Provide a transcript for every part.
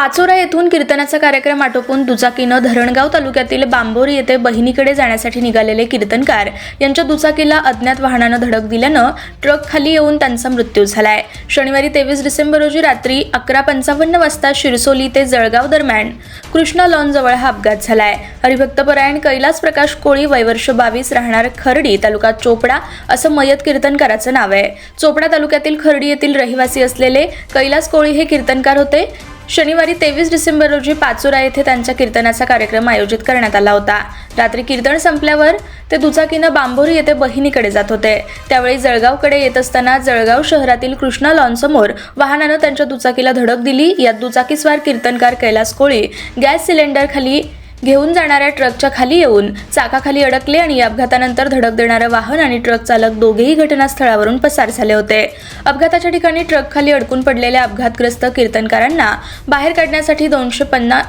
पाचोरा येथून कीर्तनाचा कार्यक्रम आटोपून दुचाकीनं धरणगाव तालुक्यातील बांबोरी येथे बहिणीकडे जाण्यासाठी निघालेले कीर्तनकार यांच्या दुचाकीला अज्ञात वाहनानं धडक दिल्यानं ट्रक खाली येऊन त्यांचा मृत्यू झालाय. शनिवारी तेवीस डिसेंबर रोजी रात्री अकरा पंचावन्न वाजता शिरसोली ते जळगाव दरम्यान कृष्णा लॉनजवळ हा अपघात झालाय. हरिभक्तपरायण कैलास प्रकाश कोळी वयवर्ष बावीस राहणार खर्डी तालुका चोपडा असं मयत कीर्तनकाराचं नाव आहे. चोपडा तालुक्यातील खर्डी येथील रहिवासी असलेले कैलास कोळी हे कीर्तनकार होते. शनिवारी तेवीस डिसेंबर रोजी पाचोरा येथे त्यांच्या कीर्तनाचा कार्यक्रम आयोजित करण्यात आला होता. रात्री कीर्तन संपल्यावर ते दुचाकीनं बांबोरी येथे बहिणीकडे जात होते. त्यावेळी जळगावकडे येत असताना जळगाव शहरातील कृष्णा लॉनसमोर वाहनानं त्यांच्या दुचाकीला धडक दिली. यात दुचाकीस्वार कीर्तनकार कैलास कोळी गॅस सिलेंडर खाली घेऊन जाणाऱ्या ट्रकच्या खाली येऊन चाकाखाली अडकले आणि या अपघातानंतर धडक देणारं वाहन आणि ट्रक चालक दोघेही घटनास्थळावरून पसार झाले होते. अपघाताच्या ठिकाणी ट्रक खाली अडकून पडलेल्या अपघातग्रस्त कीर्तनकारांना बाहेर काढण्यासाठी दोनशे पन्नास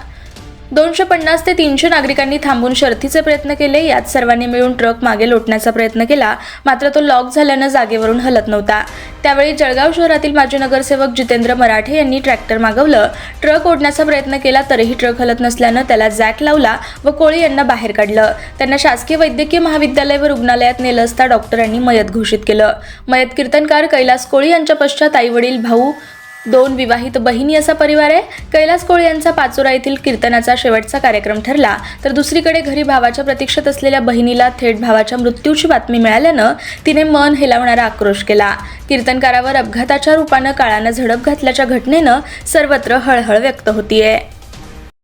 दोनशे पन्नास ते तीनशे नागरिकांनी थांबून शर्थीचे प्रयत्न केले. यात सर्वांनी मिळून ट्रक मागे लोटण्याचा प्रयत्न केला. मात्र तो लॉक झाल्यानं जागेवरून हलत नव्हता. त्यावेळी जळगाव शहरातील माजी नगरसेवक जितेंद्र मराठे यांनी ट्रॅक्टर मागवलं. ट्रक ओढण्याचा प्रयत्न केला तरीही ट्रक हलत नसल्यानं त्याला जॅक लावला व कोळी यांना बाहेर काढलं. त्यांना शासकीय वैद्यकीय महाविद्यालय व रुग्णालयात नेलं असता डॉक्टरांनी मयत घोषित केलं. मयत कीर्तनकार कैलास कोळी यांच्या पश्चात आई वडील भाऊ दोन विवाहित बहिणी असा परिवार आहे. कैलास कोळी यांचा पाचोरा येथील कीर्तनाचा शेवटचा कार्यक्रम ठरला. तर दुसरीकडे घरी भावाच्या प्रतीक्षेत असलेल्या बहिणीला थेट भावाच्या मृत्यूची बातमी मिळाल्यानं तिने मन हेलावणारा आक्रोश केला. कीर्तनकारावर अपघाताच्या रूपानं काळानं झडप घातल्याच्या घटनेनं सर्वत्र हळहळ व्यक्त होतीये.